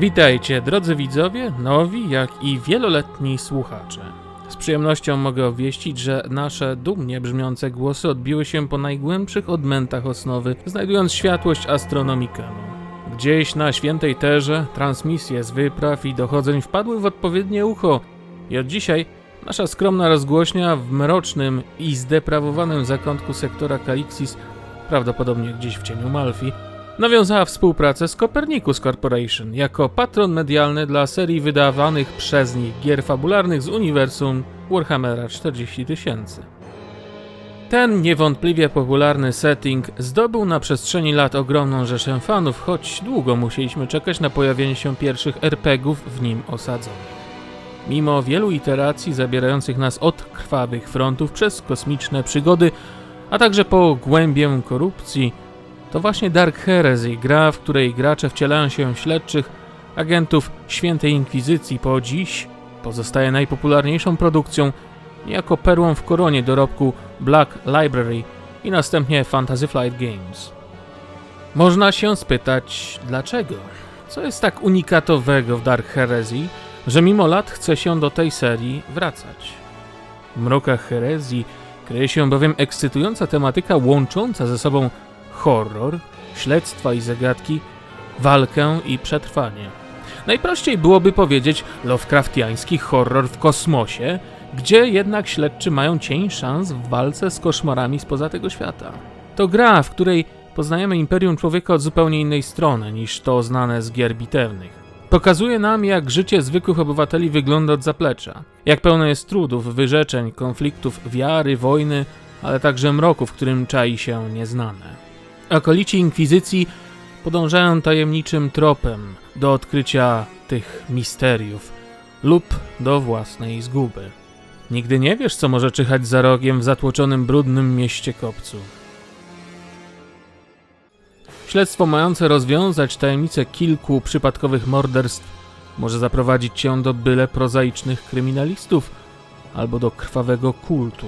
Witajcie, drodzy widzowie, nowi jak i wieloletni słuchacze. Z przyjemnością mogę obwieścić, że nasze dumnie brzmiące głosy odbiły się po najgłębszych odmętach osnowy, znajdując światłość astronomikanu. Gdzieś na świętej terze transmisje z wypraw i dochodzeń wpadły w odpowiednie ucho i od dzisiaj nasza skromna rozgłośnia w mrocznym i zdeprawowanym zakątku sektora Kalixis, prawdopodobnie gdzieś w cieniu Malfi, nawiązała współpracę z Copernicus Corporation jako patron medialny dla serii wydawanych przez nich gier fabularnych z uniwersum Warhammera 40 tysięcy. Ten niewątpliwie popularny setting zdobył na przestrzeni lat ogromną rzeszę fanów, choć długo musieliśmy czekać na pojawienie się pierwszych RPGów w nim osadzonych. Mimo wielu iteracji zabierających nas od krwawych frontów przez kosmiczne przygody, a także po głębię korupcji, to właśnie Dark Heresy, gra, w której gracze wcielają się w śledczych agentów Świętej Inkwizycji po dziś, pozostaje najpopularniejszą produkcją, niejako perłą w koronie dorobku Black Library i następnie Fantasy Flight Games. Można się spytać, dlaczego? Co jest tak unikatowego w Dark Heresy, że mimo lat chce się do tej serii wracać? W mrokach herezji kryje się bowiem ekscytująca tematyka łącząca ze sobą horror, śledztwa i zagadki, walkę i przetrwanie. Najprościej byłoby powiedzieć Lovecraftiański horror w kosmosie, gdzie jednak śledczy mają cień szans w walce z koszmarami spoza tego świata. To gra, w której poznajemy Imperium Człowieka od zupełnie innej strony niż to znane z gier bitewnych. Pokazuje nam, jak życie zwykłych obywateli wygląda od zaplecza, jak pełne jest trudów, wyrzeczeń, konfliktów, wiary, wojny, ale także mroku, w którym czai się nieznane. Akolici Inkwizycji podążają tajemniczym tropem do odkrycia tych misteriów lub do własnej zguby. Nigdy nie wiesz, co może czyhać za rogiem w zatłoczonym brudnym mieście kopcu. Śledztwo mające rozwiązać tajemnicę kilku przypadkowych morderstw może zaprowadzić cię do byle prozaicznych kryminalistów albo do krwawego kultu,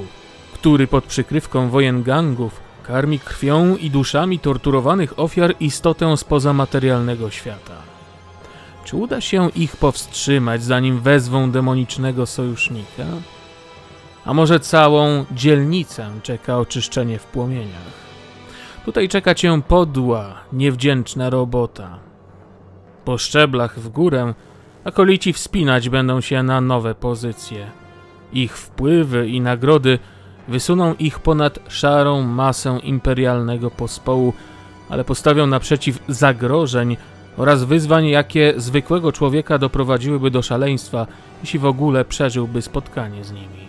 który pod przykrywką wojen gangów karmi krwią i duszami torturowanych ofiar istotę spoza materialnego świata. Czy uda się ich powstrzymać, zanim wezwą demonicznego sojusznika? A może całą dzielnicę czeka oczyszczenie w płomieniach? Tutaj czeka cię podła, niewdzięczna robota. Po szczeblach w górę akolici wspinać będą się na nowe pozycje. Ich wpływy i nagrody wysuną ich ponad szarą masę imperialnego pospołu, ale postawią naprzeciw zagrożeń oraz wyzwań, jakie zwykłego człowieka doprowadziłyby do szaleństwa, jeśli w ogóle przeżyłby spotkanie z nimi.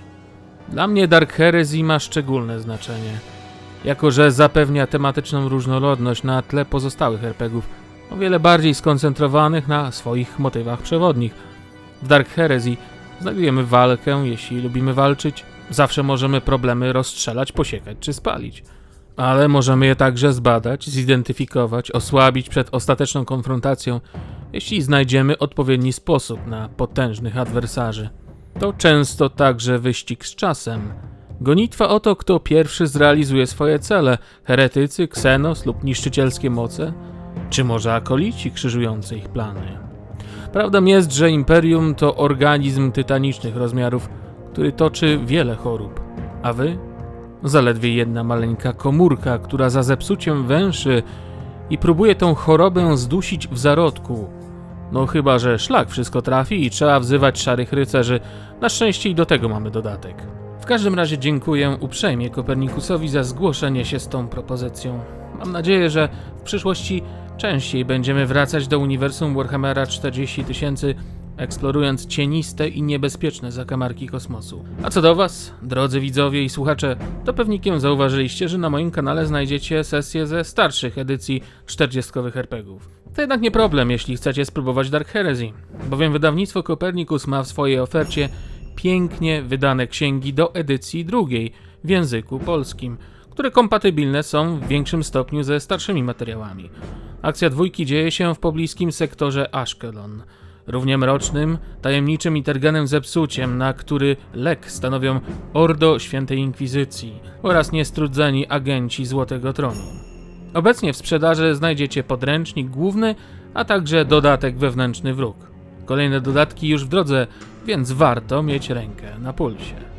Dla mnie Dark Heresy ma szczególne znaczenie, jako że zapewnia tematyczną różnorodność na tle pozostałych RPGów, o wiele bardziej skoncentrowanych na swoich motywach przewodnich. W Dark Heresy znajdujemy walkę, jeśli lubimy walczyć, Zawsze możemy problemy rozstrzelać, posiekać czy spalić. Ale możemy je także zbadać, zidentyfikować, osłabić przed ostateczną konfrontacją, jeśli znajdziemy odpowiedni sposób na potężnych adwersarzy. To często także wyścig z czasem. Gonitwa o to, kto pierwszy zrealizuje swoje cele heretycy, ksenos lub niszczycielskie moce, czy może akolici krzyżujący ich plany. Prawdą jest, że imperium to organizm tytanicznych rozmiarów który toczy wiele chorób. A wy? Zaledwie jedna maleńka komórka, która za zepsuciem węszy i próbuje tą chorobę zdusić w zarodku. No chyba, że szlak wszystko trafi i trzeba wzywać szarych rycerzy. Na szczęście i do tego mamy dodatek. W każdym razie dziękuję uprzejmie Kopernikusowi za zgłoszenie się z tą propozycją. Mam nadzieję, że w przyszłości częściej będziemy wracać do uniwersum Warhammera 40 tysięcy eksplorując cieniste i niebezpieczne zakamarki kosmosu. A co do Was, drodzy widzowie i słuchacze, to pewnikiem zauważyliście, że na moim kanale znajdziecie sesje ze starszych edycji 40 RPGów. To jednak nie problem, jeśli chcecie spróbować Dark Heresy, bowiem wydawnictwo Copernicus ma w swojej ofercie pięknie wydane księgi do edycji drugiej w języku polskim, które kompatybilne są w większym stopniu ze starszymi materiałami. Akcja dwójki dzieje się w pobliskim sektorze Ashkelon równie mrocznym, tajemniczym i terganem zepsuciem, na który lek stanowią Ordo Świętej Inkwizycji oraz niestrudzeni agenci Złotego Tronu. Obecnie w sprzedaży znajdziecie podręcznik główny, a także dodatek wewnętrzny wróg. Kolejne dodatki już w drodze, więc warto mieć rękę na pulsie.